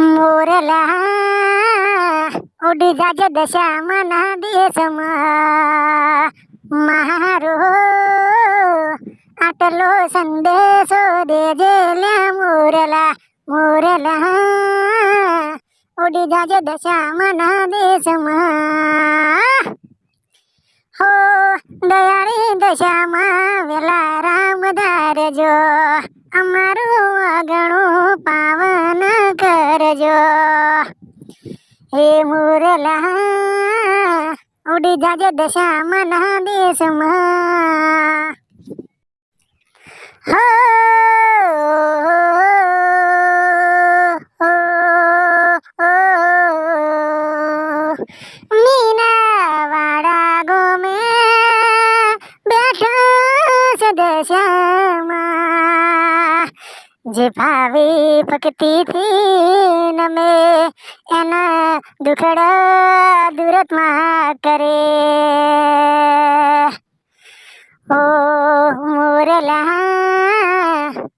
મોરલા, ઉડી જાજે દશામાં ના દેશમાં મારો આટલો સંદેશો દેજે લ્યા મોરલા મોરલા, ઉડી જાજે દશામાં ના દેશમાં હો, દયાળી દશામાં વેલા રામ ધારજો. અમારું કરજો હે મુરલા ઉડી જાજે દશામાં ના દેશમાં હો દશામાં જે ભાવી ભક્તિથી નમે એના દુખડા દુરતમાં કરે ઓ મોરલા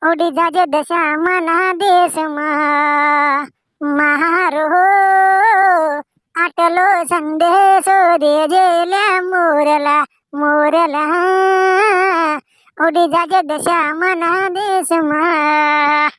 ઉડી જાજે દશામાં ના દેશમાં મારો આટલો સંદેશો દેજે લે મોરલા મોરલા ઉડી જાજે દશામાં ના દેશમાં